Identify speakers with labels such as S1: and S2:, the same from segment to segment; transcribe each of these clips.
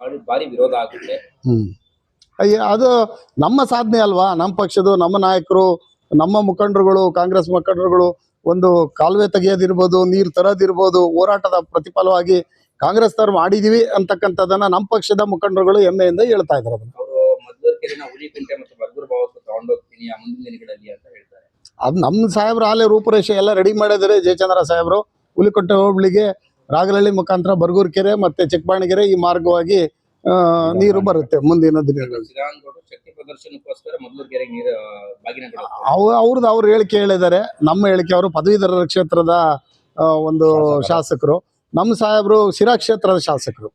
S1: ಭಾರಿ ಭಾರಿ ವಿರೋಧ ಆಗುತ್ತೆ.
S2: ಹ್ಮ್. ಅದು ನಮ್ಮ ಸಾಧನೆ ಅಲ್ವಾ? ನಮ್ಮ ಪಕ್ಷದ ನಮ್ಮ ನಾಯಕರು ನಮ್ಮ ಮುಖಂಡರುಗಳು ಕಾಂಗ್ರೆಸ್ ಮುಖಂಡರುಗಳು ಒಂದು ಕಾಲುವೆ ತೆಗೆಯೋದಿರ್ಬೋದು ನೀರು ತರೋದಿರ್ಬೋದು ಹೋರಾಟದ ಪ್ರತಿಫಲವಾಗಿ ಕಾಂಗ್ರೆಸ್ ತರ ಮಾಡಿದೀವಿ ಅಂತಕ್ಕಂಥದ್ದನ್ನ ನಮ್ಮ ಪಕ್ಷದ ಮುಖಂಡರುಗಳು ಹೆಮ್ಮೆಯಿಂದ ಹೇಳ್ತಾ
S1: ಇದ್ರು
S2: ಅದು ನಮ್ಮ ಸಾಹೇಬ್ರು ಆಲೆ ರೂಪುರೇಷೆ ಎಲ್ಲ ರೆಡಿ ಮಾಡಿದರೆ ಜಯಚಂದ್ರ ಸಾಹೇಬ್ರು. ಹುಲಿಕುಂಟೆ ಹೋಬಳಿಗೆ ರಾಗಲಹಳ್ಳಿ ಮುಖಾಂತರ ಬರಗೂರ್ ಕೆರೆ ಮತ್ತೆ ಚಿಕ್ಕಬಾಣಗೆರೆ ಈ ಮಾರ್ಗವಾಗಿ ನೀರು ಬರುತ್ತೆ ಮುಂದಿನ ದಿನಗಳಲ್ಲಿ. ಅವ್ರದ್ದು ಅವ್ರ ಹೇಳಿಕೆ ಹೇಳಿದ್ದಾರೆ. ನಮ್ಮ ಹೇಳಿಕೆ ಅವರು ಪದವೀಧರರ ಕ್ಷೇತ್ರದ ಒಂದು ಶಾಸಕರು. ನಮ್ಮ ಸಾಹೇಬರು ಶಿರಾ ಕ್ಷೇತ್ರದ ಶಾಸಕರು.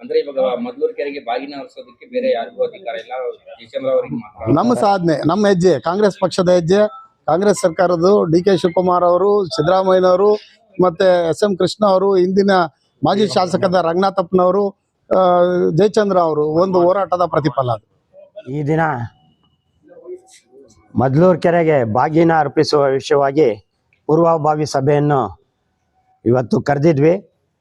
S1: ಅಂದ್ರೆ ಇವಾಗ ಮದ್ದೂರ್ಕೆರೆಗೆ ಬಾಗಿನ ಹರಿಸೋದಕ್ಕೆ ಬೇರೆ ಯಾರಿಗೂ ಅಧಿಕಾರ ಇಲ್ಲ. ಜಯಚಂದ್ರ ಅವರಿಗೆ ಮಾತ್ರ.
S2: ನಮ್ಮ ಸಾಧನೆ ನಮ್ಮ ಹೆಜ್ಜೆ ಕಾಂಗ್ರೆಸ್ ಪಕ್ಷದ ಹೆಜ್ಜೆ ಕಾಂಗ್ರೆಸ್ ಸರ್ಕಾರದ್ದು ಡಿ ಕೆ ಶಿವಕುಮಾರ್ ಅವರು ಸಿದ್ದರಾಮಯ್ಯನವರು ಮತ್ತೆ ಎಸ್ ಎಂ ಕೃಷ್ಣ ಅವರು ಇಂದಿನ ಮಾಜಿ ಶಾಸಕದ ರಂಗನಾಥಪ್ಪನವರು ಜಯಚಂದ್ರ ಅವರು, ಒಂದು ಹೋರಾಟದ ಪ್ರತಿಫಲ ಅದು.
S3: ಈ ದಿನ ಮದ್ಲೂರು ಕೆರೆಗೆ ಬಾಗಿನ ಅರ್ಪಿಸುವ ವಿಷಯವಾಗಿ ಪೂರ್ವಭಾವಿ ಸಭೆಯನ್ನು ಇವತ್ತು ಕರೆದಿದ್ವಿ.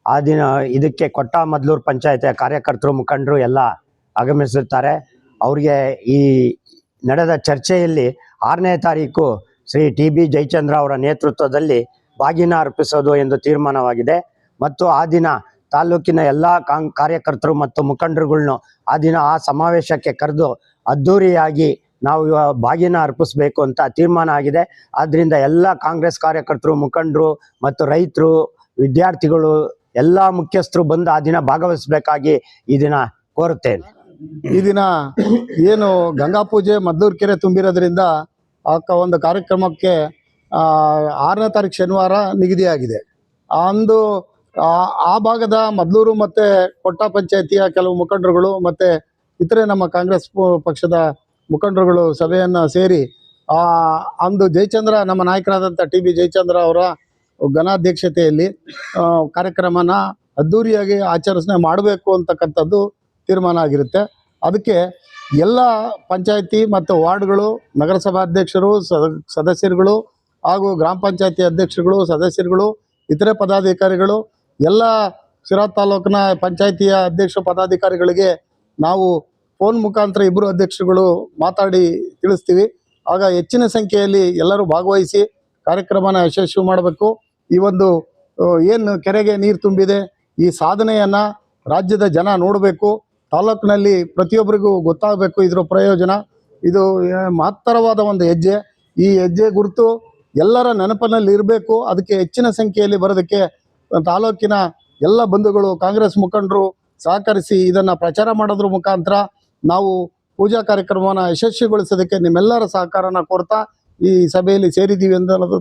S3: ಆ ದಿನ ಇದಕ್ಕೆ ಕೊಟ್ಟ ಮದ್ಲೂರು ಪಂಚಾಯತಿಯ ಕಾರ್ಯಕರ್ತರು, ಮುಖಂಡರು ಎಲ್ಲ ಆಗಮಿಸುತ್ತಾರೆ ಅವ್ರಿಗೆ ಈ ನಡೆದ ಚರ್ಚೆಯಲ್ಲಿ ಆರನೇ ತಾರೀಕು ಶ್ರೀ ಟಿ ಬಿ ಜಯಚಂದ್ರ ಅವರ ನೇತೃತ್ವದಲ್ಲಿ ಬಾಗಿನ ಅರ್ಪಿಸೋದು ಎಂದು ತೀರ್ಮಾನವಾಗಿದೆ. ಮತ್ತು ಆ ದಿನ ತಾಲೂಕಿನ ಎಲ್ಲ ಕಾರ್ಯಕರ್ತರು ಮತ್ತು ಮುಖಂಡರುಗಳನ್ನು ಆ ದಿನ ಆ ಸಮಾವೇಶಕ್ಕೆ ಕರೆದು ಅದ್ಧೂರಿಯಾಗಿ ನಾವು ಬಾಗಿನ ಅರ್ಪಿಸಬೇಕು ಅಂತ ತೀರ್ಮಾನ ಆಗಿದೆ. ಆದ್ದರಿಂದ ಎಲ್ಲ ಕಾಂಗ್ರೆಸ್ ಕಾರ್ಯಕರ್ತರು, ಮುಖಂಡರು ಮತ್ತು ರೈತರು, ವಿದ್ಯಾರ್ಥಿಗಳು, ಎಲ್ಲ ಮುಖ್ಯಸ್ಥರು ಬಂದು ಆ ದಿನ ಭಾಗವಹಿಸಬೇಕಾಗಿ ಈ ದಿನ ಕೋರುತ್ತೇನೆ.
S2: ಈ ದಿನ ಏನು ಗಂಗಾ ಪೂಜೆ ಮದ್ದೂರು ಕೆರೆ ತುಂಬಿರೋದ್ರಿಂದ ಆ ಒಂದು ಕಾರ್ಯಕ್ರಮಕ್ಕೆ ಆರನೇ ತಾರೀಕು ಶನಿವಾರ ನಿಗದಿಯಾಗಿದೆ. ಅಂದು, ಆ ಭಾಗದ ಮದ್ಲೂರು ಮತ್ತೆ ಕೊಟ್ಟ ಪಂಚಾಯತಿಯ ಕೆಲವು ಮುಖಂಡರುಗಳು ಮತ್ತೆ ಇತರೆ ನಮ್ಮ ಕಾಂಗ್ರೆಸ್ ಪಕ್ಷದ ಮುಖಂಡರುಗಳು ಸಭೆಯನ್ನು ಸೇರಿ ಅಂದು ಜಯಚಂದ್ರ, ನಮ್ಮ ನಾಯಕರಾದಂಥ ಟಿ ಬಿ ಜಯಚಂದ್ರ ಅವರ ಘನಾಧ್ಯಕ್ಷತೆಯಲ್ಲಿ ಕಾರ್ಯಕ್ರಮನ ಅದ್ಧೂರಿಯಾಗಿ ಆಚರಿಸಣೆ ಮಾಡಬೇಕು ಅಂತಕ್ಕಂಥದ್ದು ತೀರ್ಮಾನ ಆಗಿರುತ್ತೆ. ಅದಕ್ಕೆ ಎಲ್ಲ ಪಂಚಾಯತಿ ಮತ್ತು ವಾರ್ಡ್ಗಳು ನಗರಸಭಾ ಅಧ್ಯಕ್ಷರು ಸದ- ಸದಸ್ಯರುಗಳು ಹಾಗೂ ಗ್ರಾಮ ಪಂಚಾಯತಿ ಅಧ್ಯಕ್ಷರುಗಳು, ಸದಸ್ಯರುಗಳು, ಇತರೆ ಪದಾಧಿಕಾರಿಗಳು, ಎಲ್ಲ ಶಿರಾ ತಾಲೂಕಿನ ಪಂಚಾಯತಿಯ ಅಧ್ಯಕ್ಷ ಪದಾಧಿಕಾರಿಗಳಿಗೆ ನಾವು ಫೋನ್ ಮುಖಾಂತರ ಇಬ್ಬರು ಅಧ್ಯಕ್ಷರುಗಳು ಮಾತಾಡಿ ತಿಳಿಸ್ತೀವಿ. ಆಗ ಹೆಚ್ಚಿನ ಸಂಖ್ಯೆಯಲ್ಲಿ ಎಲ್ಲರೂ ಭಾಗವಹಿಸಿ ಕಾರ್ಯಕ್ರಮನ ಯಶಸ್ವಿ ಮಾಡಬೇಕು. ಈ ಒಂದು ಏನು ಕೆರೆಗೆ ನೀರು ತುಂಬಿದೆ, ಈ ಸಾಧನೆಯನ್ನು ರಾಜ್ಯದ ಜನ ನೋಡಬೇಕು. ತಾಲೂಕಿನಲ್ಲಿ ಪ್ರತಿಯೊಬ್ಬರಿಗೂ ಗೊತ್ತಾಗಬೇಕು ಇದರ ಪ್ರಯೋಜನ. ಇದು ಮಹತ್ತರವಾದ ಒಂದು ಹೆಜ್ಜೆ. ಈ ಹೆಜ್ಜೆ ಗುರುತು ಎಲ್ಲರ ನೆನಪಿನಲ್ಲಿ ಇರಬೇಕು. ಅದಕ್ಕೆ ಹೆಚ್ಚಿನ ಸಂಖ್ಯೆಯಲ್ಲಿ ಬರೋದಕ್ಕೆ ತಾಲೂಕಿನ ಎಲ್ಲ ಬಂಧುಗಳು, ಕಾಂಗ್ರೆಸ್ ಮುಖಂಡರು ಸಹಕರಿಸಿ ಇದನ್ನು ಪ್ರಚಾರ ಮಾಡೋದ್ರ ಮುಖಾಂತರ ನಾವು ಪೂಜಾ ಕಾರ್ಯಕ್ರಮವನ್ನು ಯಶಸ್ವಿಗೊಳಿಸೋದಕ್ಕೆ ನಿಮ್ಮೆಲ್ಲರ ಸಹಕಾರನ ಕೋರ್ತಾ ಈ ಸಭೆಯಲ್ಲಿ ಸೇರಿದ್ದೀವಿ ಅನ್ನೋದು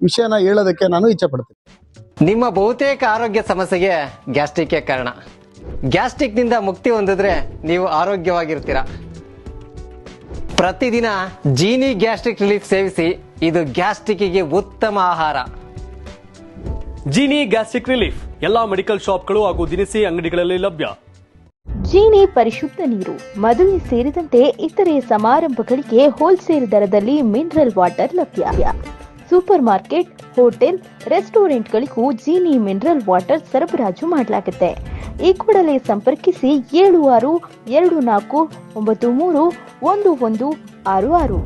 S2: ವಿಷಯನ ಹೇಳೋದಕ್ಕೆ ನಾನು ಇಚ್ಛೆ ಪಡ್ತೀನಿ
S4: ನಿಮ್ಮ ಬಹುತೇಕ ಆರೋಗ್ಯ ಸಮಸ್ಯೆಗೆ ಗ್ಯಾಸ್ಟ್ರಿಕ್ ಕಾರಣ. ಗ್ಯಾಸ್ಟ್ರಿಕ್ನಿಂದ ಮುಕ್ತಿ ಹೊಂದಿದ್ರೆ ನೀವು ಆರೋಗ್ಯವಾಗಿರ್ತೀರ. ಪ್ರತಿದಿನ ಜೀನಿ ಗ್ಯಾಸ್ಟ್ರಿಕ್ ರಿಲೀಫ್ ಸೇವಿಸಿ ಇದು ಗ್ಯಾಸ್ಟ್ರಿಕ್ಗೆ ಉತ್ತಮ ಆಹಾರ.
S5: ಜೀನಿ ಗ್ಯಾಸ್ಟ್ರಿಕ್ ರಿಲೀಫ್ ಎಲ್ಲಾ ಮೆಡಿಕಲ್ ಶಾಪ್ಗಳು ಹಾಗೂ ದಿನಸಿ ಅಂಗಡಿಗಳಲ್ಲಿ ಲಭ್ಯ.
S6: ಜೀನಿ ಪರಿಶುದ್ಧ ನೀರು ಮದುವೆ ಸೇರಿದಂತೆ ಇತರೆ ಸಮಾರಂಭಗಳಿಗೆ ಹೋಲ್ಸೇಲ್ ದರದಲ್ಲಿ ಮಿನರಲ್ ವಾಟರ್ ಲಭ್ಯ. ಸೂಪರ್ ಮಾರ್ಕೆಟ್ ಹೋಟೆಲ್ ರೆಸ್ಟೋರೆಂಟ್ಗಳಿಗೂ ಜೀನಿ ಮಿನರಲ್ ವಾಟರ್ ಸರಬರಾಜು ಮಾಡಲಾಗುತ್ತೆ. ಈ ಕೂಡಲೇ ಸಂಪರ್ಕಿಸಿ ಏಳು ಆರು ಎರಡು ನಾಲ್ಕು ಒಂಬತ್ತು ಮೂರು ಒಂದು ಒಂದು ಆರು ಆರು.